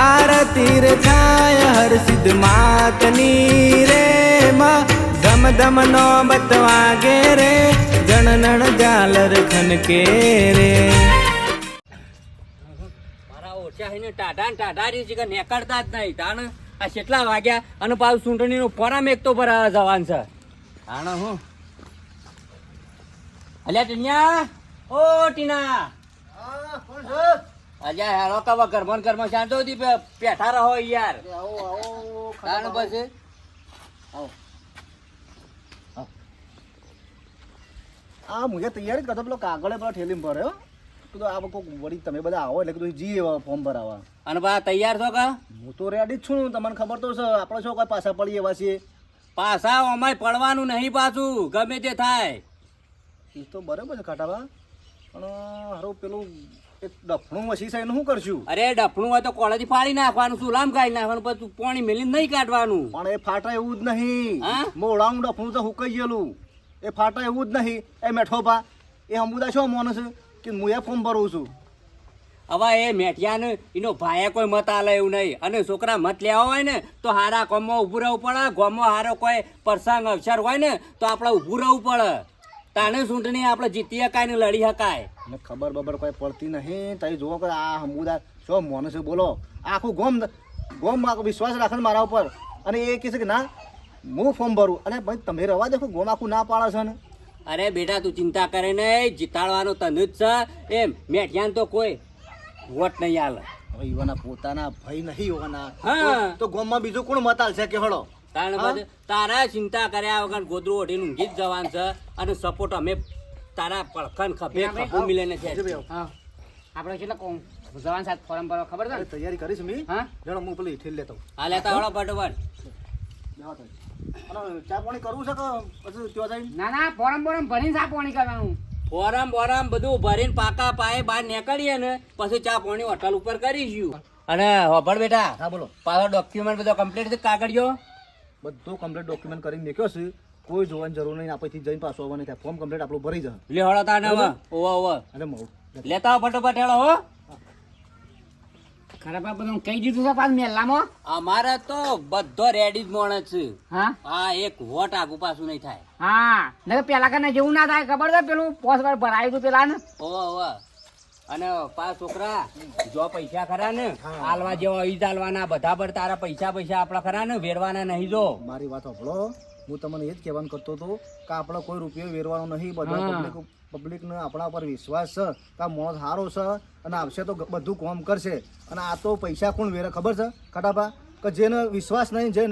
આરતી રે થાય હર સિદ્ધ માતની રે માં. ધમ ધમ નો બતવાગે રે જણનણ ઝાલર ખનકે રે. મારા ઓછા હઈને ટાઢા ટાઢા રહ્યું છે કે નીકળતા જ નહીં. તાણ આ કેટલા વાગ્યા અને પાછું ચૂંટણીનું ફોરમ એક તો ભરાવા જવાન છે. તાણ હું. અલ્યા ટીનિયા ઓ ટીના અલ્યા હેળો કવા ઘરમાં ઘરમાં શાંતો હતી પેઠા રહો યાર. તાણ પછી? આ મુજે તૈયારી જ કરતો પેલો કાગળે પેલો ઠેલી ભર્યો. કીધું આ કોક વળી તમે બધા આવો એટલે કીધું જી એવા ફોર્મ ભરાવા. અને બા તૈયાર છો કા? હું તો રેડી જ છું તમને ખબર તો છે આપણે શું કોઈ પાછા પડી એવા છીએ? પાછા અમાય પડવાનું નહીં પાછું ગમે તે થાય. એ તો બરાબર છે ખાટાવા પણ હારું પેલું એક ડફણું વસી છે એનું શું કરશું? અરે ડફણું હોય તો કોળેથી ફાડી નાખવાનું સુલામ કાઢી નાખવાનું પછી પાણી મેલીને નહીં કાઢવાનું. પણ એ ફાટા એવું જ નહીં. હા? મોડાનું ડફણું તો હુકાઈ ગયેલું. એ ફાટા એવું જ નહીં. એ મેઠો પા એ હમુદા શું માણસ કે હું એ ફોર્મ ભરું છું? હવે એ મેઠિયાને એનો ભાઈએ કોઈ મત આલે એવું નહીં. અને છોકરા મત લેવા હોય ને તો હારા કોમમાં ઊભું રહેવું પડે. ગોમમાં હારો કોઈ પ્રસંગ અવસર હોય ને તો આપણે ઊભું રહેવું પડે. તાને ચૂંટણી આપણે જીતી શકાય ને લડી શકાય ને ખબર બબર કોઈ પડતી નહીં. તઈ જુઓ કે આ હમુદા શો માણસ છે બોલો? આખું ગોમ ગોમ આખો વિશ્વાસ રાખે ને મારા ઉપર. અને એ કહે છે કે ના હું ફોર્મ ભરું. અને ભાઈ તમે રવા દેખો ગોમ આખું ના પાડે છે ને? અરે બેટા તું ચિંતા કરે નહીં. જીતાડવાનો તને જ છે. એમ મેઠિયાન તો કોઈ વોટ નહીં આલે હવે ઈવાના પોતાના ભાઈ નહીં હોવાના. તો- ગોમમાં બીજું કોણ મતાલ છે કે હળો તારે તારા ચિંતા કર્યા વગર ગોદરું ઓઢીને ઊંઘી જ જવાનું છે. અને સપોર્ટ અમે તારા પડખન ખભે ખભું મિલીને છે. હા. આપણે કેટલા કોમ જવાન સાથે ફોરમ ભરવા ખબર છે તૈયારી કરીશ મી? હા? જણો હું પેલી ઠેલ લેતો આ લેતા વાળો ફટોફટ. ચા પાણી કરવું છે કે પછી ત્યાં જઈને? ના ના ફોરમ બોરમ ભરીને ચા પાણી કરવાનું. ફોરમ બોરમ બધું ભરીને પાકા પાયે બહાર નીકળીએ ને પછી ચા પાણી હોટલ ઉપર કરીશું. અને હોભળ બેટા હા બોલો. પાછો ડોક્યુમેન્ટ બધો કમ્પ્લીટ છે કાગળિયો? બધું કમ્પ્લીટ ડોક્યુમેન્ટ કરીને મેક્યો છે. કોઈ જોવાની જરૂર નહીં આપણેથી જઈને પાછો આવવાનું થાય ફોર્મ કમ્પ્લીટ આપણું ભરી જાય. લે હળો તાને હવે ઓવા ઓવા. અને મઉ લેતા ફટાફટ હેળો હો. ખરાબ બધું કહી દીધું છે પાછું મેલામાં અમારે તો બધો રેડી જ માણસ છે. હા? આ એક વોટ આગુ પાછું નહીં થાય. હા. નકર પેલા કને જેવું ના થાય ખબર છે? પેલું પોસ વાર ભરાયું હતું પેલા ને ઓવા ઓવા. અને પા છોકરા જો પૈસા ખરા ને આલવા જેવા ઈ જ આલવાના. બધા પર તારા પૈસા પૈસા આપણા ખરા ને વેરવાના નહીં જો. મારી વાત સાંભળો. હું તમને એ જ કહેવાનું કરતો હતો કે આપણે કોઈ રૂપિયો વેરવાનો નહીં બધા. પબ્લિક પબ્લિકને આપણા પર વિશ્વાસ છે કે આ માણસ સારો છે અને આવશે તો બધું કોમ કરશે. અને આ તો પૈસા કોણ વેરે ખબર છે ખટાપા? કે જેને વિશ્વાસ નહીં જે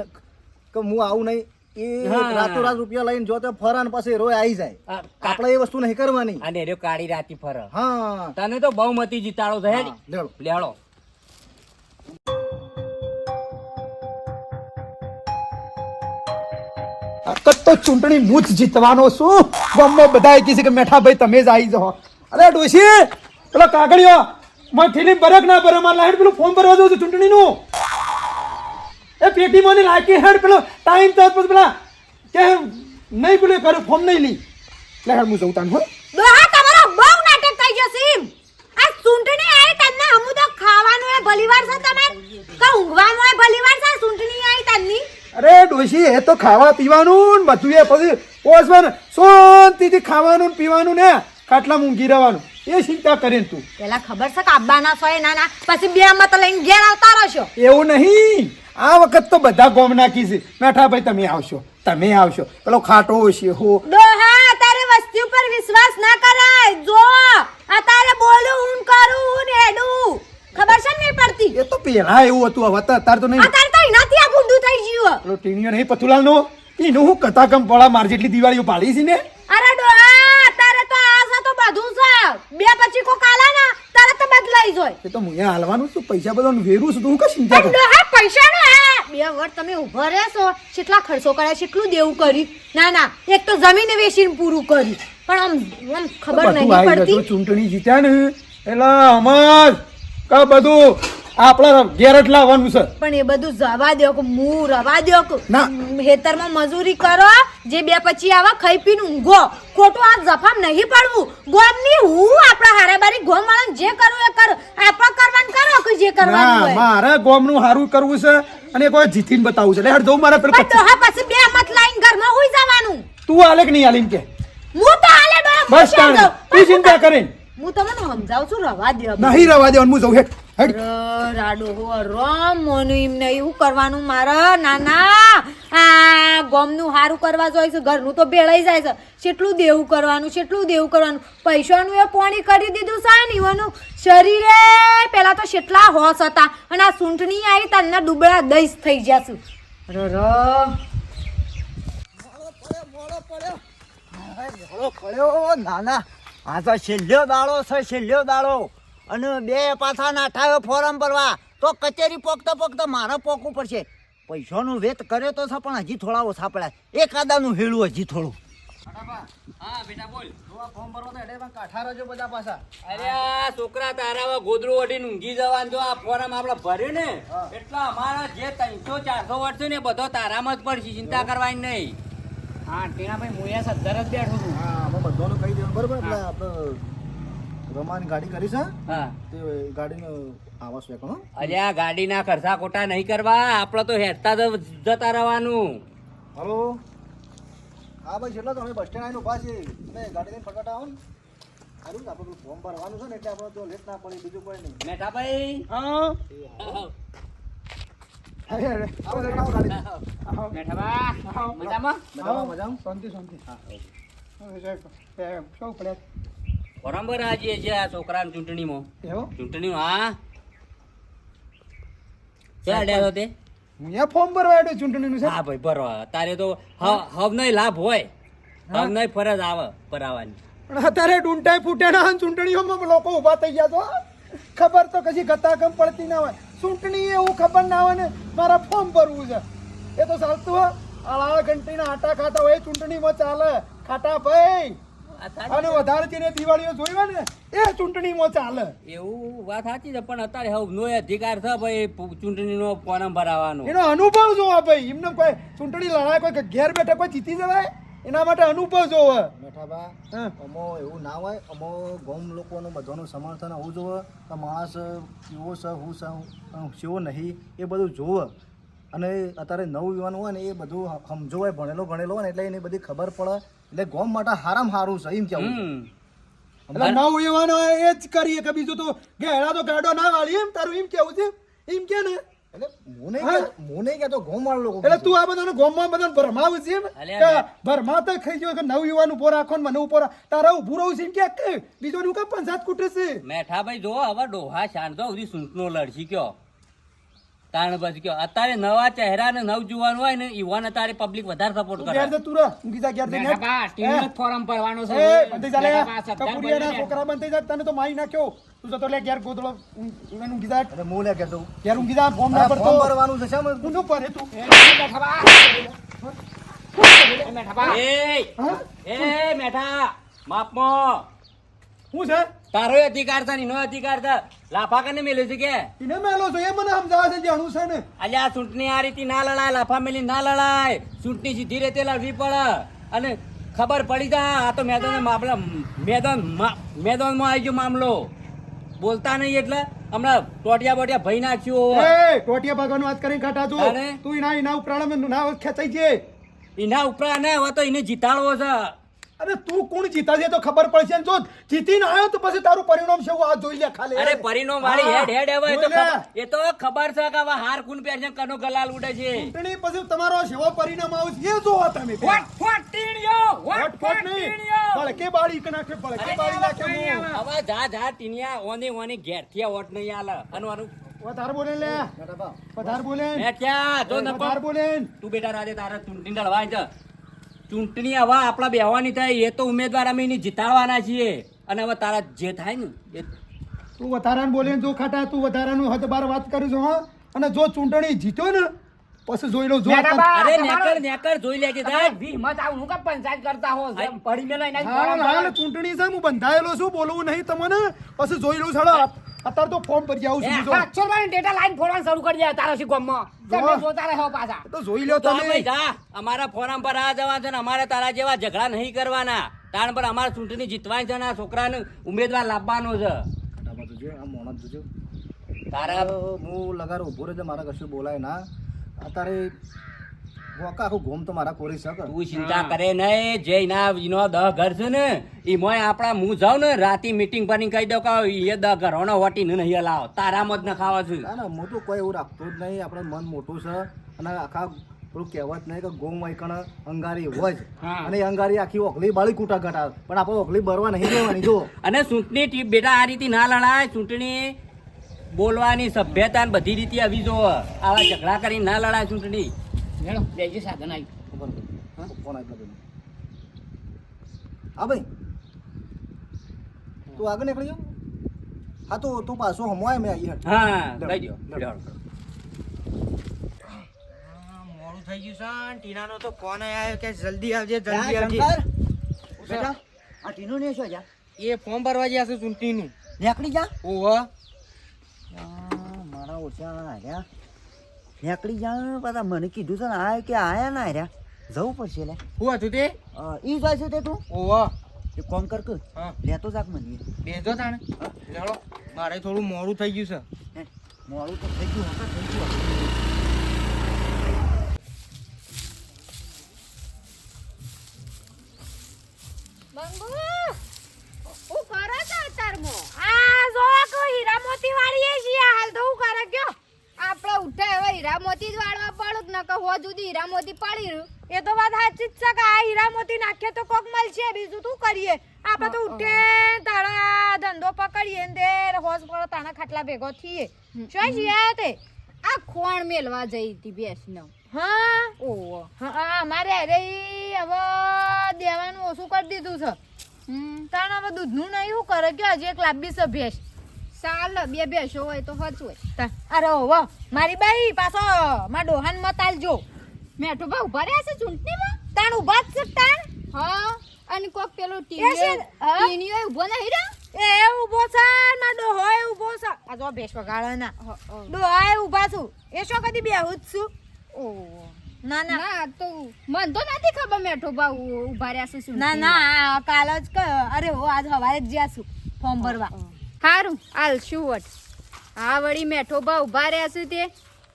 કે હું આવું નહીં એ રાતોરાત રૂપિયા લઈને જો તો ફરાન પાસે રોય આવી જાય. આપણે એ વસ્તુ નહીં કરવાની. અને એર્યો કાળી રાતી ફર. હા. તને તો બહુમતી જીતાડો છે તો ચૂંટણી હું જ જીતવાનો છું. ગામમાં બધા કહે છે કે મેઠા ભાઈ તમે જ આવી જાઓ. અરે ડોશી પેલો કાગળિયો મારી ઠીલી બરક ના બરે મારે લાઈટ પેલું ફોર્મ ભરવા દઉં છું ચૂંટણીનું. એ પેટી મને લાગી હેડ પેલો ટાઈમ તો પછી પેલા કે નહીં પેલું કરું ફોર્મ નહીં લી લે હેડ હું જઉં તાન હો. દોહા તમારો બહુ નાટક થઈ જશે સીમ આ ચૂંટણી આવી તમને હમુ તો ખાવાનું એ ભલીવાર છે તમાર કે ઊંઘવાનું એ ભલીવાર છે ચૂંટણી આવી તમની. અરે ડોશી એ તો ખાવા પીવાનું ને બધું એ પછી પોસવાનું શાંતિથી ખાવાનું ને પીવાનું ને ખાટલા ઊંઘી રહેવાનું. એ ચિંતા કરીને તું. પેલા ખબર છે કે આબ્બાના સોય નાના પછી બે મત લઈને ઘેર આવતા રહેશો. એવું નહીં. આ વખત તો બધા ગોમ નાખી છે. મેઠા ભાઈ તમે આવશો. તમે આવશો. પેલો ખાટો છે હો. દોહા તારે વસ્તી ઉપર વિશ્વાસ ના કરાય. જો તારે બોલું હું કરું હું હેડું. ખબર છે ને નહીં પડતી? એ તો પેલા એવું હતું હવે તો અત્યારે તો નહીં. અત્યારે તો એનાથી આ ગુંડું થઈ ગયું. પેલો ટીણીઓ નહીં પથુલાલ નો એનું હું કથા કમ પોળા માર જેટલી દિવાળીઓ પાડી છે ને અરે ડોહા અત્યારે તો આ છે તો બધું છે બે પછી કોક આલા ના તારે તો એ તો અહીંયા હાલવાનું છું. પૈસા બધા વેરું છું તો હું કઈ ચિંતા કરું ડોહા પૈસા નો બે વર્ષ તમે ઊભા રહેશો. કેટલા ખર્ચો કર્યા કેટલું દેવું કર્યું ના ના એક તો જમીન વેચીને પૂરું કર્યું. પણ આમ આમ ખબર નહીં પડતી. ચૂંટણી જીત્યા ને. એટલે અમાર કા બધું? આપણા ઘેર જ લાવવાનું છે. પણ એ બધું જવા દો કે હું રવા દો કે ના. ખેતરમાં મજૂરી કરો જે બે પછી આવા ખાઈ પીને ઊંઘો. ખોટું આ જફામ નહીં પડવું. ગોમની હું આપણા હારાબારી ગોમ વાળાને જે કરવું એ કરો. આપણે કરવાનું કરો કે જે કરવાનું હોય? મારે ગોમનું હારું કરવું છે અને કોઈ જીતીને બતાવું છે. એટલે હેડ જવું મારા પર તો હા પછી બે મત લાઈન ઘરમાં હોઈ જવાનું. તું આલે કે નહીં આલે કે? હું તો આલે બસ. તું ચિંતા કરે. હું તમને સમજાવું છું રવા દે નહીં રવા દે હું જઉં ર- રાડો હો રમ મોનું એમને એવું કરવાનું મારા. નાના આ ગોમનું હારું કરવા જોઈએ છે ઘરનું તો ભેળાઈ જાય છે. કેટલું દેવું કરવાનું કેટલું દેવું કરવાનું? પૈસાનું એ પોણી કરી દીધું છે ને ઈવાનું શરીરે. પહેલાં તો કેટલા હોશ હતા અને આ સૂંઠણી આવી તને ડુબળા દઈશ થઈ જશું ર ર. નાના આ તો છેલ્લો દાડો છે છેલ્લો દાડો. અને બે પાછા નાઠાયો ફોરમ ભરવા. તો કચેરી પોકતા પોકતા મારે પોકવું પડશે. પૈસાનું વેત કરે તો છે પણ હજી થોડા ઓછા પડ્યા એક આદાનું હેળું હજી થોડું. હા બેટા બોલ ફોર્મ ભરવા તો હેડે કાઠા રહેજો બધા પાછા અરે આ છોકરા તારા ગોદરું ઓઢીને ઊંઘી જવાનું જો આ ફોરમ આપણે ભર્યું ને એટલા અમારા જે ત્રણસો ચારસો વર્ષ ને બધો તારામાં જ પડશે ચિંતા કરવાની નહીં. હા ટીણાભાઈ હું અહીંયા જ બેઠો છું. હા અમે કહી દેવાનું. બરોબર એટલે રમાની ગાડી કરીશ છે હા. તે ગાડીનો આવાસ વેકણો આ ગાડીના ખર્ચા ખોટા નહીં કરવા. આપણે તો હેરતા જ જતા રહેવાનું. હલો? હા ભાઈ છેલ્લો તમે બસ સ્ટેન્ડ આવીને ઊભા છીએ. તમે ગાડી લઈને ફટાફટ આવો ને. સારું ને આપણે ફોર્મ ભરવાનું છે ને એટલે આપણે તો લેટ ના પડે બીજું કોઈ નહીં. હા. આવો ગાડી. મેઠાબા મજામાં? શાંતિ શાંતિ. હા. શું પડ્યા બરાબર આજે છે આ છોકરાની ચૂંટણીમાં. ચૂંટણી હા. ક્યાં અડ્યા તે? અહીંયા ફોર્મ ભરવા આવ્યો ચૂંટણીનું છે હા ભાઈ ભરવા તારે તો હ- લાભ હોય. હવ ફરજ આવે ભરાવાની. પણ અત્યારે ડૂંટાઈ ફૂટેના ચૂંટણીઓમાં લોકો ઊભા થઈ ગયા તો ખબર તો કશી ગતાગમ પડતી ના હોય. ચૂંટણી એવું ખબર ના હોય ને મારા ફોર્મ ભરવું છે. એ તો ચાલતું હોય. આળા ઘંટીના આટા ખાતા હોય ચૂંટણીમાં ચાલે. ખાટા ભાઈ. અને વધારે જેને દિવાળીઓ જોઈ હોય ને એ ચૂંટણીમાં ચાલે. એવું વાત સાચી છે પણ અત્યારે હવે નો અધિકાર છે ભાઈ ચૂંટણીનો ફોર્મ ભરાવાનો એનો અનુભવ જોવો ભાઈ એમને કોઈ ચૂંટણી લડાય કોઈ ઘેર બેઠા કોઈ જીતી જવાય એના માટે અનુભવ જોવે. મેઠાબા હા. અમો એવું ના હોય અમો ગોમ લોકોનું બધાનું સમર્થન હોવું જોવે તો માણસ કેવો છે હું છે કેવો નહીં એ બધું જોવે. અને અત્યારે નવ યુવાન હોય ને એ બધું સમજો હોય ભણેલો ભણેલો હોય ને એટલે એને બધી ખબર પડે. એટલે ગોમ માટે હારામ હારું છે એમ કેવું એટલે નવ એવાનો એ જ કરીએ કે બીજું તો ગેડા તો ગાડો ના વાળી એમ તારું એમ કેવું છે? એમ કે ને. એટલે હું નહીં કહેતો- હું નહીં ગોમ વાળા લોકો એટલે તું આ બધાને ગોમમાં બધાને ભરમાવ છે કે ભરમા તો ખાઈ ગયો કે નવ યુવાન ઊભો રાખો ને મને ઊભો તારા ઉભું રહું છે એમ કે કે બીજો નું કે પંચાયત કૂટે છે. મેઠાભાઈ જો હવે ડોહા શાંતો સુધી સૂંટનો લડશી કયો. તાણ પછી કયો. અત્યારે નવા ચહેરા ને નવ જુવાન હોય ને ઈવાન અત્યારે પબ્લિક વધારે સપોર્ટ કરે. ઘેર તું ઊંઘી જા ઘેર જઈને. મેઠાબા ફોરમ ભરવાનો છે. એ, બંધ થઈ જા લે. મેઠાબા, સદ્ધર કપૂરિયાના બની છોકરા બંધ થઈ જા તને તો મારી નાખ્યો. તું જતો લે ઘેર ગોદળો ઊંઘ- કીધા અરે મો લે હું લે કહેતો હું કીધા ફોર્મ ના ભરતો. ફોર્મ ભરવાનું છે શેમ? તું નું ભરે તું. મેઠાબા એ એ મેઠા માપમો શું છે? તારો અધિકાર છે એનો અધિકાર છે. લાફા કને મેલ્યો છે કે? એને મેલો છે એ મને સમજાવે છે જાણું છે ને. અલ્યા આ ચૂંટણી આ રીતે ના લડાય લાફા મેલી ના લડાય. ચૂંટણી સીધી રીતે લડવી પડે. અને ખબર પડી જા આ તો મેદાન મામલા મેદાન મા- મેદાનમાં આવી ગયો મામલો. બોલતા નહીં એટલે હમણાં ટોટિયા બોટિયા ભઈ નાખ્યું એ ટોટિયા ભાગવાનું વાત કરીને ખાટા અરે. તું એના એના ઉપરાણ ના ખેંચાઈ છે એના ઉપરા ને હવે તો એને જીતાડવો છે. અરે તું કોણ જીતા છે તો ખબર પડશે ને. જો જીતીને આવ્યો તો પછી તારું પરિણામ છે આ જોઈ લે ખાલી. અરે પરિણામ વાળી હેડ હેડ હવે તો એ તો ખબર છે કે હવે હાર કુન પહેરશે કનો ગલાલ ઉડે છે. ચૂંટણી પછી તમારો સેવો પરિણામ આવે છે. એ જોવો તમે ફોટ ફોટ ટીણિયો ફોટ ફોટ નહીં. ટીણિયો બાળી કે નાખે બળકે બાળી નાખે હું. હવે જા જા ટીનિયા ઓને ઓને ઘેરથી ઓટ નહીં આલે. અનુ અનુ વધાર બોલે લે. મેઠાબા બોલે. એ ક્યાં? જો નકો. વધારે બોલે. તું બેટા રાજે તારે તું લડવાની છે ચૂંટણી હવે આપણા બેહવાની થાય, એ તો ઉમેદવાર અમે એની જીતાડવાના છીએ. અને હવે તારા જે થાય ને, એ તું વધારાનું બોલીને જો ખાટા, તું વધારાનું હદ બાર વાત કરું છું હા. અને જો ચૂંટણી જીત્યો ને પછી જોઈ લઉં જો અરે નેકર નેકર જોઈ લેજે સાહેબ. બી હિંમત આવું કા પંચાયત કરતા હો પડી મેલો એના ભરો. ચૂંટણી છે હું બંધાયેલો છું બોલવું નહીં તમને. પછી જોઈ લઉં છોડો અત્યારે તો ફોર્મ ભરી આવું છું રૂપિયાની ડેટા લાઈન ફોરવાનું શરૂ કરી દે તારા શી ગોમમાં. તમે જોતા રહો પાછા? તો જોઈ લો તમે. જા. અમારા ફોરમ પર આ જવા છે ને અમારે તારા જેવા ઝઘડા નહીં કરવાના. તાણ પર અમારે ચૂંટણી જીતવાની છે ને આ છોકરાને ઉમેદવાર લાવવાનો છે. આ મોણસ જોજો. તારા હું લગાર ઊભો રહેજો મારા કશું બોલાય ના. અત્યારે ગોકા આખું ગોમ તો મારા કોરી શકે તું ચિંતા કરે નહીં જે ઈનો દહ ઘર છે ને ઈ આપણા હું જાઉં ને રાતી મીટિંગ ભરીને કહી દઉં કે એ દહ ઘરોનો વટીને નહીં લાવો તારામાં જ ન ખાવા છું. ના ના હું તો કોઈ એવું રાખતો જ નહીં આપણે મન મોટું છે અને આખા પેલું કહેવત નહીં કે ગોમ વાયકણ અંગારી હોય જ. અને અંગારી આખી ઓગલી બાળી કૂટા ઘટાડ પણ આપણે ઓગલી ભરવા નહીં દેવાની જો. અને ચૂંટણી બેટા આ રીતે ના લડાય ચૂંટણી બોલવાની સભ્યતા ને બધી રીતે આવી જો. આવા ઝઘડા કરી ના લડાય ચૂંટણી. મેળો સાધન આવી. ફોન આપ્યો હા? ભાઈ તું આગળ નીકળી હા તો તું પાછો હમવાય મેં આવી હા લઈ દો મોડું થઈ ગયું છે. ને ટીનાનો તો ફોન આવ્યો કે જલ્દી આવજે જલ્દી આવજે. બેટા આ ટીનો ને શું જા. એ ફોર્મ ભરવા ગયા છે ચૂંટણીનું. નીકળી જા. ઓહો. મારા ઓછા હાર્યા નીકળી જા પાછા મને કીધું છે ને આ કે આયા ના હાર્યા જવું પડશે લે. શું હતું તે? ઈ જાય છે તે તું? ઓહો. એ કામ કર કે હા. લેતો જાક મને બેસો તાણે. ચાલો મારે થોડું મોડું થઈ ગયું છે. હે, મોડું તો થઈ ગયું થઈ ગયું બંગુ હું કરો છો અત્યારમાં? આ જો કો હીરા મોતી વાળીએ છીએ હાલ તો હું કરે કયો આપણે ઉઠે હવે હીરા મોતી જ વાળવા પડું ન કે હો જુદી હીરા મોતી પાડી રહ્યું. એ તો વાત સાચી જ છે કે આ હીરા મોતી નાખીએ તો કોક મળશે બીજું શું કરીએ? આપણે તો ઉઠે તાણા ધંધો પકડીએ ને તે હોશ પર તાણા ખાટલા ભેગો થઈએ. શું જીયા તે? આ ખોણ મેલવા જઈ હતી બેસનો. હા? ઓહો. હા અમારે અરે હવે દેવાનું ઓછું કરી દીધું છે. તાણ હવે દૂધનું નહીં શું કરે? કે હજી એક લાંબી છે. ભેંસ ચાલ બે ભેંસો હોય તો હચવે અરે હો મારી બાઈ પાછો મારા ડોહાન મત આલજો મેઠો ભાઈ ઊભા રહ્યા છે ચૂંટણીમાં? તાણ ઊભા જ છે તાણ. હા અને કોક પેલો ટીવી ટીણીઓ ઊભો નહીં રહ્યો? એ ઊભો છે ના ડોહોય ઊભો છે. આ જો ભેંસ વગાડે ના ડોહાય ઊભા છું. એ શું કદી બેહું જ છું? ના ના. ના તો મન તો નથી ખબર મેઠો ભાઉ ઊભા રહ્યા છે ના ના આ કાલ જ ક- અરે હો આજ સવારે જ જ્યાં છું ફોર્મ ભરવા. સારું હાલ શું વટ? હા વળી મેઠો ભાવ ઊભા રહ્યા છે તે.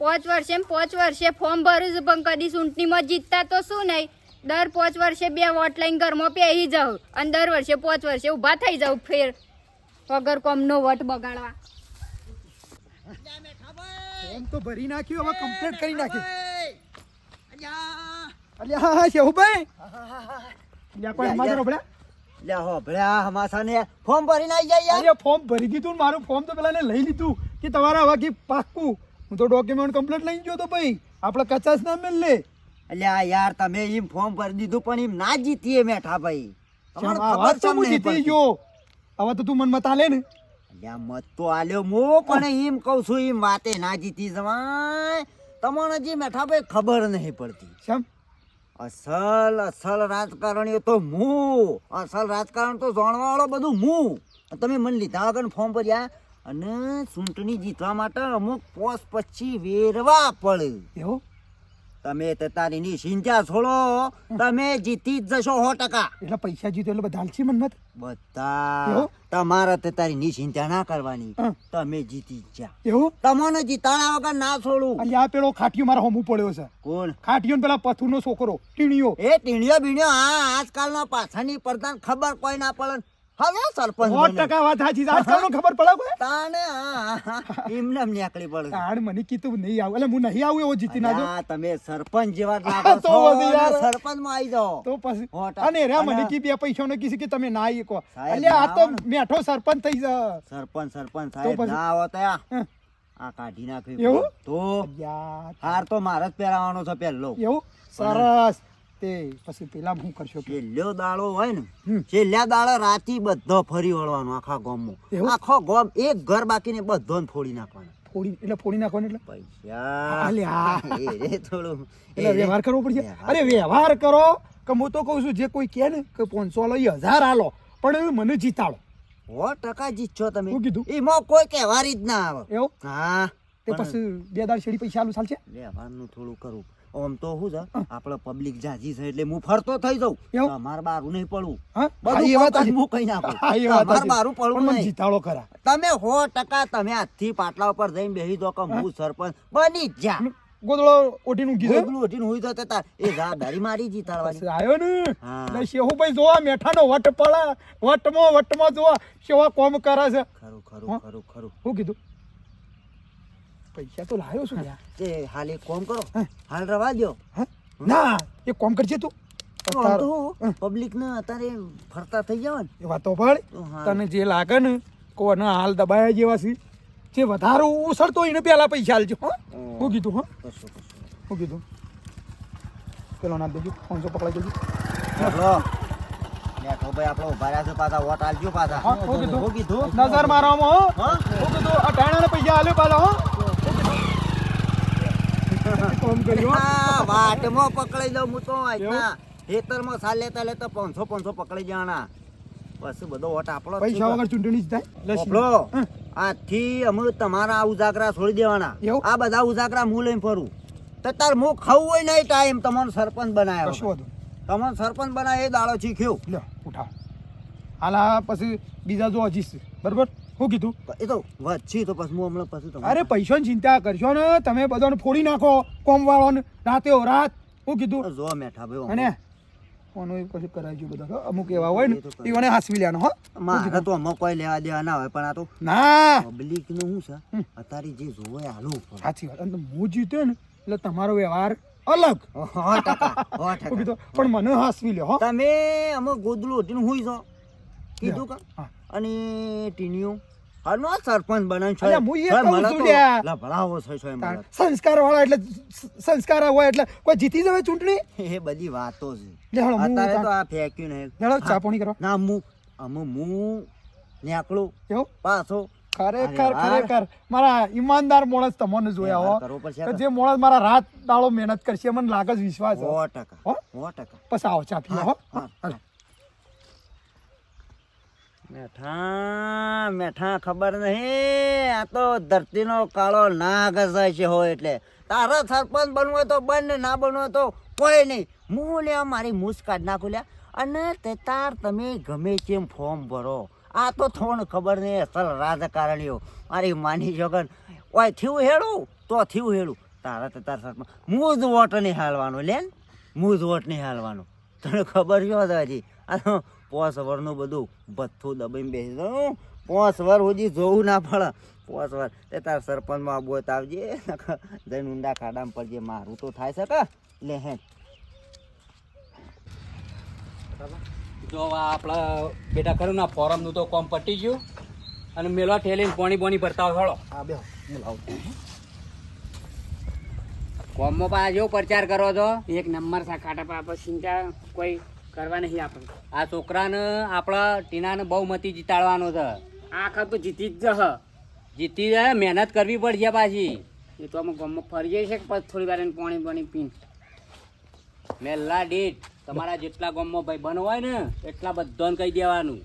પાંચ વર્ષે પાંચ વર્ષે ફોર્મ ભરું છું પણ કદી ચૂંટણીમાં જીતતા તો શું નહીં. દર પાંચ વર્ષે બે વોટ લઈને ઘરમાં પહેરી જાઉં અને દર વર્ષે પાંચ વર્ષે ઊભા થઈ જાઉં ફેર. વગર કોમનો વટ બગાડવા. ફોર્મ તો ભરી નાખ્યું હવે કમ્પ્લીટ કરી નાખ્યું. અલ્યા. શેહુભાઈ અલ્યા કોઈ હમણાં તો રોબડા? લે હો ભળ્યા હમાસાને ફોર્મ ભરીને આવી જાય યાર. અરે ફોર્મ ભરી દીધું ને મારું ફોર્મ તો પેલાને લઈ લીધું કે તમારા હવે પાક્કું. હું તો ડોક્યુમેન્ટ કમ્પ્લીટ લઈ ગયો તો ભાઈ. આપણે કચાસ ના મેલ લે અલ્યા યાર તમે એમ ફોર્મ ભરી દીધું પણ એમ ના જીતીએ મેઠા ભાઈ. વાત તો હું જીતી ગયો? હવે તો તું મન મત આલે ને. અલ્યા મત તો આલ્યો મો પણ એમ કહું છું એમ વાતે ના જીતી જવાય. તમને જે મેઠા ભાઈ ખબર નહીં પડતી. શ્યામ અસલ અસલ રાજકારણીઓ તો હું અસલ રાજકારણ તો જાણવાવાળો બધું હું તમે મને લીધા વગર ફોર્મ ભર્યા અને ચૂંટણી જીતવા માટે અમુક પોસ્ટ પછી વેરવા પડે. એવું? તમે તે ચિંતા છોડો તમે જીતી જ જશો સો ટકા. એટલે પૈસા જીતો એટલે બધા હાલશી મનમત બધા. તમારા તે તારી ચિંતા ના કરવાની. તમે જીતી જ એવું? તમને જીતાડા વગર ના છોડું. અલ્યા આ પેલો ખાટિયો મારા હોમું પડ્યો છે. કોણ? ખાટિયો ને પેલા પથુરનો છોકરો ટીણીયો. એ ટીણીઓ બીણીઓ હા આજકાલના પાછાની પ્રધાન ખબર કોઈ ના પડે હવે સરપંચ સો ટકા વાત સાચી છે. ખબર પડે કોઈ? તાને હા, હા, એમને એમ પડે તાણ મને કીધું નહીં આવું. એટલે હું નહીં આવું એવો જીતી ના જો તમે સરપંચ જેવા લાગો તો છો વધી યાર. અને સરપંચમાં આવી જાઓ. તો પછી અને રે મને કી બે પૈસા ને કીધું કે તમે ના આવી કહો. એટલે આ તો મેઠો સરપંચ થઈ છે સરપંચ સરપંચ સાહેબ ના આવો તયા આ કાઢી નાખ્યું. એવું? તો યાર હાર તો મારે જ પહેરાવાનો છે પહેલો. એવું? સરસ. તે પછી પેલા હું કરશો કે છેલ્લો દાડો હોય ને. છેલ્લા દાડે રાતી બધો ફરી વળવાનો આખા ગામમાં? આખો ગામ એક ઘર બાકીને બધો ફોડી નાખવાનો. ફોડી એટલે ફોડી નાખવાનું એટલે? પૈસા. અલ્યા. એ રે થોડું એટલે એ વ્યવહાર કરવો પડશે. અરે વ્યવહાર કરો કે હું તો કહું છું જે કોઈ કહે ને કે પાંચસો લો હજાર આલો પણ એ મને જીતાડો. સો ટકા જીતશો તમે. શું કીધું? એમાં કોઈ કહેવારી જ ના આવે. એવું? હા તે પછી બે દાડ શેડી પૈસા આલું ચાલશે? વ્યવહારનું થોડું કરું. આમ તો શું છે આપડે પબ્લિક જાજી છે એટલે હું ફરતો થઈ જાઉં? તમારે બારું નહીં પડવું. બધું. હું કઈ નાખું તમારે બારું પડવું નહીં. જીતાડો ખરા. તમે સો ટકા તમે આજથી પાટલા ઉપર જઈને બેસી દો કે હું. સરપંચ બની જ જા. ગોદડો ઓટીનું કીધું ગોગલું ઉઠીને હુઈ જતા તાર એ જવાબદારી મારી જીતાડવાની. આવ્યો ને? એટલે શેહુભાઈ જોવા મેઠાનો વટ પડે વટમાં વટમાં જોવા. કેવા કોમ કરે છે. ખરું ખરું ખરું ખરું. શું કીધું? પૈસા તો લાવ્યો છું તે હાલ એક કોમ કરો. હા. હાલ રવા દો હા? ના એ કોમ કરજે તું. પબ્લિક ને અત્યારે ફરતા થઈ જવાનું. એ વાતો ભળ. તને જે લાગે ને કોને હાલ દબાયા જેવા છે. જે વધારે ઉસળતો એને પેલા પૈસા આલજો હો. શું કીધું હો. શું કીધું. પેલો ના દેજો પાંચસો પકડાઈ દેજો. હેલો. બેઠો ભાઈ આપણો ઊભા રહ્યા છે પાછા વોટ આલજો પાછા. હા, કીધું? હું કીધું. નજર મારવામાં હો. હા? કીધું આ પૈસા આલ્યો પાછા હો હો. હા, વાટમાં પકડાઈ જાઉં હું તો આજના ખેતરમાં સાલ લેતા લેતા પાંચસો પાંચસો પકડાઈ જવાના પછી બધો વોટ આપણો પૈસા વગર ચૂંટણી જ થાય? લસી. પોપડો, અમે તમારા ઉજાગરા છોડી દેવાના. આ બધા ઉજાગરા હું લઈને ફરું. તો તાર હું ખાવું હોય નહીં ટાઈમ તમારો સરપંચ બનાવ્યો વાંધો સરપંચ બનાવે એ દાડો શીખ્યો લ્યો ઉઠા. હાલ પછી બીજા જો હજી બરોબર? શું કીધું? એ તો વચ્ચે તો પછી હું હમણાં પછી અરે પૈસા ચિંતા કરશો ને તમે બધાને ફોડી નાખો કોમ વાળોને રાતે રાત. શું કીધું? જો મેઠા ભાઈ અને કોનો કશું કશું કરાવજો બધા અમુક એવા હોય ને એવાને હાસવી લેવાનો હો. મારે તો અમુક કોઈ લેવા દેવા ના હોય પણ આ તો ના. પબ્લિકનું શું છે? અત્યારે જે જોવે હાલો સાચી વાત અને હું જીત્યો ને એટલે તમારો વ્યવહાર અલગ. પણ મને હાસવી લ્યો હો. તમે અમુક ગોદલું ઉઠીને હુઈ છો? કીધું કા? અને ટીનિયું હાલનો સરપંચ બનાવ્યો છો. હું એ કહું છું લ્યા. ભલાવો છો છો. સંસ્કાર વાળા એટલે સંસ્કાર હોય એટલે કોઈ જીતી જવે ચૂંટણી? એ બધી વાતો છે. લે હું તો આ ફેંક્યું ને. હેળો, ચા કરો. ના હું અમે હું નેકળો કેવો પાછો. ખરેખર ખરેખર. મારા ઈમાનદાર મોણસ તમને જોયા હો. કે જે મોણસ મારા રાત દાડો મહેનત કરશે મને લાગે જ વિશ્વાસ હો. ટકા હો? ટકા. પછી આવો ચા પીવો હો. મેઠા મેઠા ખબર નહીં. આ તો ધરતીનો કાળો નાગ હશે છે હોય એટલે. તારા સરપંચ બનવું હોય તો બન, ના બનવું તો કોઈ નહીં. હું લે મારી મૂછ કાઢ નાખું લ્યા. અને તે તાર તમે ગમે તેમ ફોર્મ ભરો. આ તો થોડું ખબર નહીં, અસલ રાજકારણીઓ. મારી માની જોગન, ઓય થયું હેડું? તો થયું હેડું. તારા તે તાર સરપંચ. હું જ વોટ નહીં હાલવાનું લેન ને? હું જ વોટ નહીં હાલવાનું. તને ખબર છો દાદાજી આ પોસ વરનું બધું ભથ્થું દબાઈને બેસી દઉં પોસ વર સુધી જોવું ના પડે. પોસ વર તે તાર સરપંચમાં આબુ હોય તો આવજે. નકર જઈને ઊંડા ખાડામાં પડજે. મારું તો થાય શકે લે હે જો આપણે બેટા ખરું ના ફોરમનું તો કોમ પટી ગયું. અને મેલો ઠેલીને પોણી બોણી ભરતા હોય હળો. હા બે કોમમાં પાછો જેવો પ્રચાર કરો છો. એક નંબર સા ખાટા પર ચિંતા કોઈ કરવા નહીં આપણે. આ છોકરાને આપણા ટીનાને બહુમતી જીતાડવાનો છે. આ તો જીતી જ જહ જીતી જાય મહેનત કરવી પડશે પાછી. એ તો અમે ગામમાં ફરી જઈએ છે કે પછી થોડી વાર પાણી પાણી પીન. મેલ્લા દીઠ તમારા જેટલા ગામમાં ભાઈ બનો હોય ને એટલા બધાને કહી દેવાનું.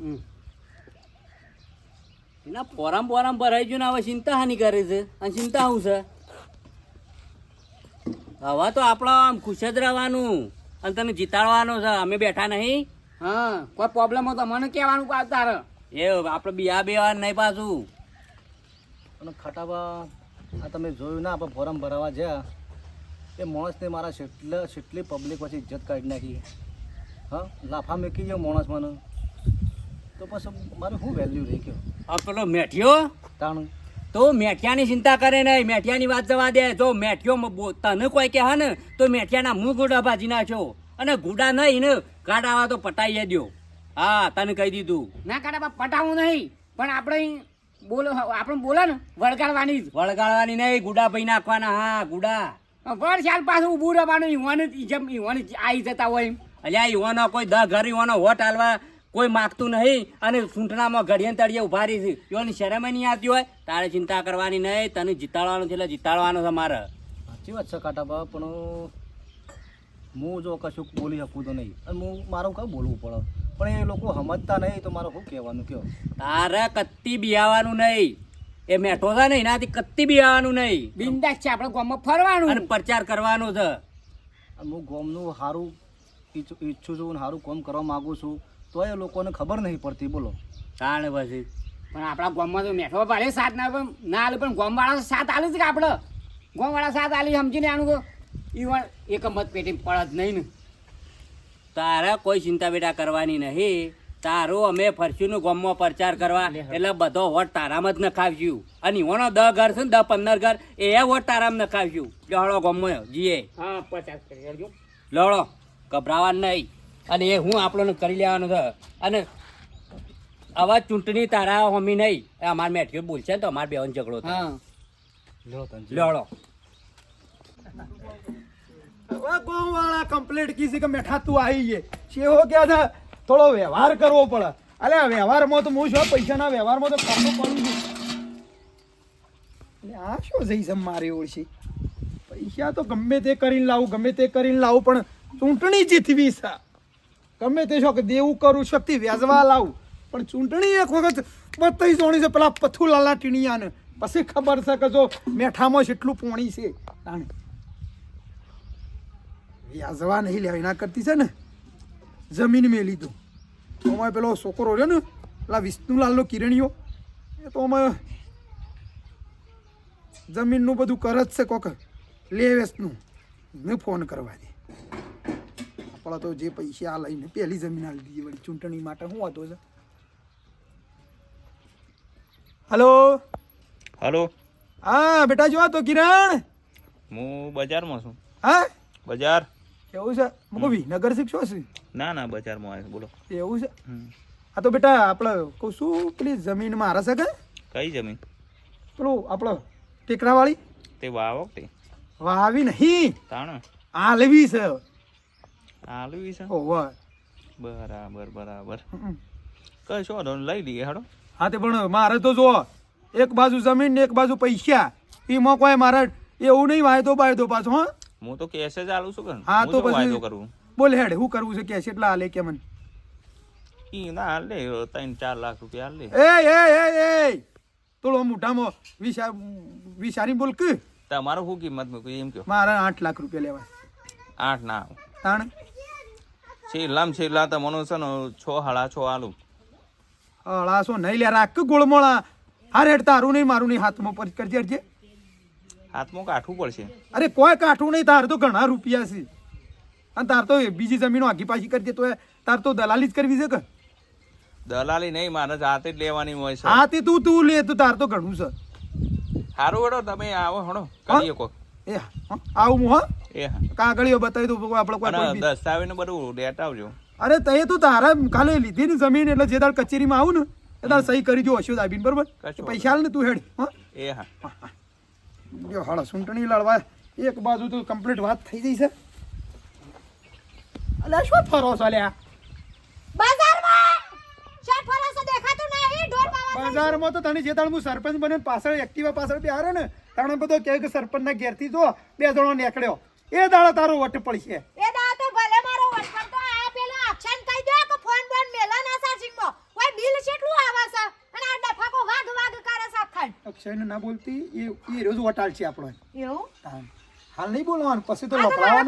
હમ. એના ફોરમ ફોરમ ભરાઈ ગયું ને હવે ચિંતા હાની કરે છે? અને ચિંતા શું છે? હવે તો આપણે આમ ખુશ જ રહેવાનું. અને તને જીતાડવાનું છે. અમે બેઠા નહીં. હા કોઈ પ્રોબ્લેમ હોય તો મને કહેવાનું પાછું તારે. એ આપણે બિયા બેવા નહીં પાછું. અને ખટાવા આ તમે જોયું ના આપણે ફોરમ ભરાવા જ્યાં એ માણસને મારા જેટલા જેટલી પબ્લિક પછી ઇજ્જત કાઢી નાખી. હા લાફા મૂકી ગયો માણસ મને. તો પછી મારે શું વેલ્યુ રહી ગયો? આ પેલો મેઠિયો? તાણું. તો મેઠિયાની ચિંતા કરે નહીં મેઠિયાની વાત જવા દે. જો મેઠિયો બો- તને કોઈ કહે ને તો મેઠિયાના મું ગુડા ભાજી નાખ્યો અને ગુડા નહીં ને કાઢાવા તો પટાઈ દ્યો. હા તને કહી દીધું. ના કાટા પટાવું નહીં. પણ આપણે બોલો આપણે બોલો ને વળગાડવાની જ. વળગાડવાની નહીં ગુડા ભાઈ નાખવાના. હા ગુડા વળ ચાલ પાછું ઊભું રહેવાનું ઈવાને જેમ ઈવાને આવી જતા હોય એમ. અલ્યા યુવાનો કોઈ દહ ઘર યુવાનો હોટ આલવા કોઈ માગતું નહીં અને સૂંટણામાં ઘડિયન તળિયે ઊભા રહી છે. યુવાની શરમ નહીં આવતી હોય તારે ચિંતા કરવાની નહીં તને જીતાડવાનું છે એટલે જીતાડવાનું છે મારે. સાચી વાત છે કાટાબા પણ હું જો કશું બોલી શકું તો નહીં. અને હું મારું કાં બોલવું પડે? પણ એ લોકો સમજતા નહીં તો મારે શું કહેવાનું કયો? તારે કત્તી બિયાવાનું નહીં. એ મેઠો છે ને એનાથી કત્તી બિયાવાનું નહીં. બિંદાસ છે આપણે ગામમાં ફરવાનું. અને પ્રચાર કરવાનો છે. અને હું ગોમનું સારું ઈચ્છું છું સારું કામ કરવા માગું છું. તો એ લોકોને ખબર નહીં પડતી બોલો. તાણે પછી. પણ આપણા ગામમાં તો મેઠો ભલે સાથ ના પણ ના આલે પણ ગામવાળા સાથ આલે છે કે આપણે ગામવાળા સાથ આલી સમજીને આનું તો ઈવન એક મત પેટી પડત નહીં ને. તારા કોઈ ચિંતા બેટા કરવાની નહીં. તારો અમે ફરસીનું ગામમાં પ્રચાર કરવા એટલે બધો વોટ તારામાં જ નખાવ્યું અને ઓનો દસ ઘર છે ને દસ પંદર ઘર એ વોટ તારામાં નખાવ્યું લડો ગામમાં જીએ. હા પચાસ કરી લડો ગભરાવા નહીં. અને એ હું આપણને કરી લેવાનું છે. અને આવા ચૂંટણી તારા હોમી નહીં. એ અમાર મેઠીઓ બોલશે તો અમારે બેન ઝઘડો હા. લડો વાળા ગામવાળા કમ્પ્લેટ કીધી કે મેઠા તું આવી છે શેવો ક્યાં છે? થોડો વ્યવહાર કરવો પડે. અલે આ વ્યવહારમાં તો હું છું પૈસાના વ્યવહારમાં તો કામો પડું છું. એટલે આ શું જઈ છે મારી ઓળશી? પૈસા તો ગમે તે કરીને લાવું ગમે તે કરીને લાવું પણ ચૂંટણી જીતવી છે. ગમે તે શોખ દેવું કરું, શક્તિ વ્યાજવા લાવું. પણ ચૂંટણી એક વખત બતાવી જોણી છે પેલા પથુલાલા ટીણિયાને. પછી ખબર છે કે જો મેઠામાં એટલું પોણી છે. તાણે. વ્યાજવા નહીં લેવા એના કરતી છે ને. જમીન મેં લીધું. તો અમારે પેલો છોકરો રહ્યો ને, પેલા વિષ્ણુલાલનો કિરણીઓ એ તો અમે જમીનનું બધું કરજ છે કોક. લે વેચનું. મેં ફોન કરવા દે. આપણા તો જે પૈસા આ લઈને પહેલી જમીન દીધી વળી ચૂંટણી માટે શું હતો છે? હલો? હલો. હા બેટા જો તો કિરણ. હું બજારમાં છું. હા? બજાર. એવું છે? મૂકો વિનગર શીખશો છે ના ના બજારમાં આવ્યો બોલો. એવું છે. આ તો બેટા આપણે કહું શું પેલી જમીન મારા છે કે? કઈ જમીન? પેલું આપણે ટેકરાવાળી? તે વાવો તે. વાવી નહીં. તાણ? આલવી છે. આલવી છે. ઓવર બરાબર બરાબર. કઈ નહીં, લઈ લઈએ હાડો. હા તે પણ મારે તો જો એક બાજુ જમીન ને એક બાજુ પૈસા. એમાં કોઈ મારે એવું નહીં વાયદો બાયદો પાછો હા. હું તો કેસે જ આલું છું કે હા હું તો પછી કરવું બોલ હેડ શું કરવું છે કેસ એટલા હાલે કે મને. ઈ ના હાલ ત્રણ ચાર લાખ રૂપિયા હાલ એ એ એ એ. થોડો મોઢામાં વિશા વિશારી બોલ કે. તમારું શું કિંમત મૂકી એમ કયો મારા આઠ લાખ રૂપિયા લેવા આઠ ના. તાણ? છેલ્લામાં છેલ્લા તો મને છે ને છ હાડા છ હળા છો નહીં લે રાખ ગુળમોળા હાર હેડ તારું નહીં મારું નહીં હાથમાં પર કરજે હટજે. હાથમાં કાઠું પડશે. અરે કોઈ કાઠું નહીં તાર તો ઘણા રૂપિયા છે. અને તાર તો બીજી જમીનો આગી પાછી કરજે તો તાર તો દલાલી જ કરવી છે કે? દલાલી નહીં મારે જાતે જ લેવાની હોય છે. હા તે તું તું લે તો તાર તો ઘણું છે. સારું હેડો તમે આવો હણો કરીએ કોક. એ હા, આવું હું હા? એ હા. કાગળીઓ બતાવી દઉં આપણે કોઈ દસ્તાવેજ ને બધું આવજો. અરે તે તો તારા કાલે લીધી ને જમીન એટલે જે તાર કચેરીમાં આવું ને એ તાર સહી કરી જો હશો દાબીને બરોબર? પૈસા ને તું હેડ હા? એ હા. જો હાલો ચૂંટણી લડવા. એક બાજુ તો કમ્પ્લીટ વાત થઈ જઈ છે. અલ્યા શું ફરો છો અલ્યા? બજારમાં? શું ફરસો દેખાતું નહીં ઢોર બાવા બજારમાં તો તને જે દાડ હું સરપંચ બને પાછળ એક્ટિવા પાછળ બેહારે ને તાણે બધો કહે કે સરપંચના ઘેરથી જો બે જણો નીકળ્યો. એ દાડો તારો વટ પડશે. એ દા તો ભલે મારો વટપણ તો આ પેલા અક્ષન કહી દે કે ફોન બોન મેલા ના ચાર્જિંગમાં કોઈ બિલ કેટલું આવે છે અને આ ડફાકો વાગ વાગ કરે છે અખંડ અક્ષયને ના બોલતી એ એ રોજ વટાળ છે આપણો. એવું? હા. હાલ નહીં બોલવાનું પછી તો કોઈને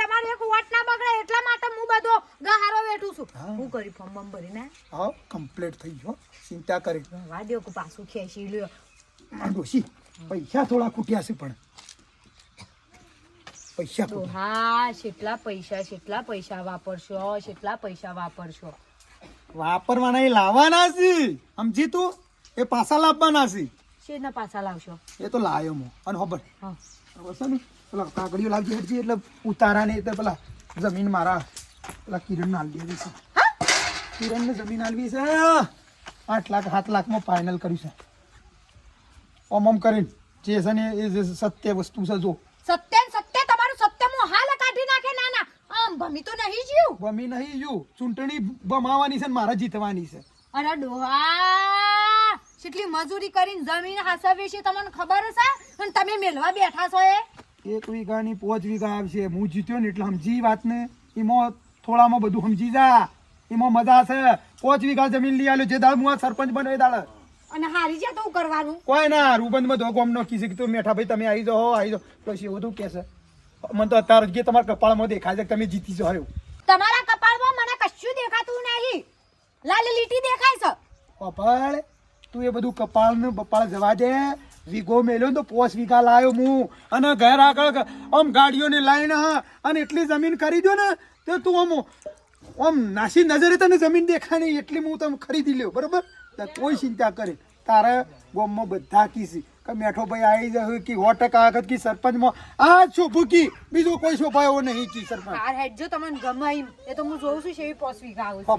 તમારે એક વટ ના બગડે એટલા માટે હું બધો ગહારો બેઠું છું. હા. હું કરી ફોર્મ બમ ભરીને. હા કમ્પ્લીટ થઈ ગયો ચિંતા કરી. રવા કે પાછું ખેંચી લ્યો. ડોશી પૈસા થોડા ખૂટ્યા છે પણ. પૈસા તો હા કેટલા પૈસા કેટલા પૈસા વાપરશો કેટલા પૈસા વાપરશો. વાપરવાના એ લાવવાના છે. સમજી તું એ પાછા લાવવાના છે. શેના પાછા લાવશો? એ તો લાયો અને ખબર? હા. છે ને? પેલા એટલે ઉતારા ને એટલે પેલા જમીન મારા પેલા કિરણ દેવી છે. કિરણ ને જમીન આલવી છે. આઠ લાખ સાત લાખમાં ફાઇનલ કર્યું છે. ઓમ ઓમ કરીને જે છે ને એ જે સત્ય વસ્તુ છે જો. સત્ય સત્ય તમારું સત્ય હું હાલ કાઢી નાખે ના ના. આમ આમ ભમી તો નહીં જીવ ભમી નહીં જીવ ચૂંટણી ભમાવાની છે ને મારે જીતવાની છે. અરે ડોહા! કેટલી મજૂરી કરીને જમીન હાસવી છે તમને ખબર છે અને તમે મેલવા બેઠા છો એ? એક વીઘાની પોચ વીઘા આવશે. હું જીત્યો ને એટલે સમજી વાતને. એમાં થોડામાં બધું સમજી જા. એમાં મજા છે પાંચ વીઘા જમીન લઈ આવ્યો જે દાળ હું આ સરપંચ બને દાળ. અને હારી જાય તો કરવાનું? કોઈ ના. રૂબંધમાં ધો ગોમ નો કીધું કે તું મેઠા ભાઈ તમે આવી જાઓ આવી જાઓ. પછી એવું બધું કહેશે મને તો અત્યારે જે તમારા કપાળમાં દેખાય છે તમે જીતી જાઓ એવું. તમારા કપાળમાં મને કશું દેખાતું નહીં. લાલ લીટી દેખાય છે. કપાળ? તું એ બધું કપાળ ને બપાળ જવા દે. વીઘો મેલ્યો ને તો પોસ વીઘા લાવ્યો હું અને ઘર આગળ આમ ગાડીઓની લાઈન, હા, અને એટલી જમીન કરી દો ને, તો તું આમ આમ નાસી નજરે તને જમીન નહીં એટલી હું તમે ખરીદી લ્યો, બરોબર? કોઈ ચિંતા કરે. તારે ગોમમાં બધા કીસી કે મેઠો ભાઈ આવી જાય કે સો ટકા આગળ કી સરપંચમાં. આ શોભું કી. બીજો કોઈ શોભા એવો નહીં કી સરપંચ. આ હેડ જો તમને ગમાઈ એ તો હું જોઉં છું શેવી પોસવી ગાવ હા,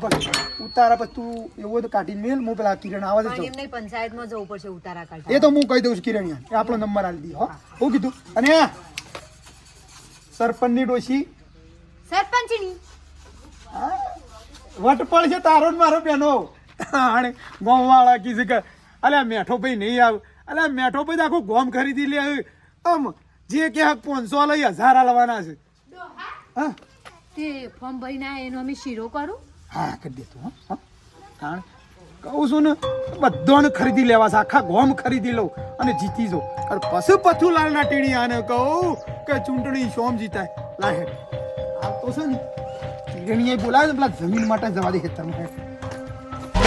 ઉતારા પછી તું એવો તો કાઢીને મેલ હું પેલા કિરણ આવે છે પણ એમ નહીં પંચાયતમાં જવું પડશે ઉતારા એ તો હું કહી દઉં છું કિરણ યાર આપણો નંબર આલી દી હો. હું. કીધું અને આ સરપંચની ડોશી. સરપંચની? વટપળ છે તારો ને મારો બેનો. આણે ગોમવાળા કીધું કે અલ્યા મેઠો ભાઈ નહીં આવ. અલ્યા મેઠો ભાઈ તો આખું ગોમ ખરીદી લે આમ જે કે પાંચસો લઈ હજાર આલવાના છે. હા? તે ફોર્મ ભરીને એનો અમે શીરો કરું? હા કરી દેતું તું હા કારણ કહું છું ને બધાને ખરીદી લેવા છે આખા ગોમ ખરીદી લઉં અને જીતી જો અને પછી પથુલાલના ટીણી આને કહું કે ચૂંટણી શોમ જીતાય. લાહે આ તો છે ને ટીણીએ બોલાવે ને પેલા જમીન માટે જવા દે ખેતરમાં.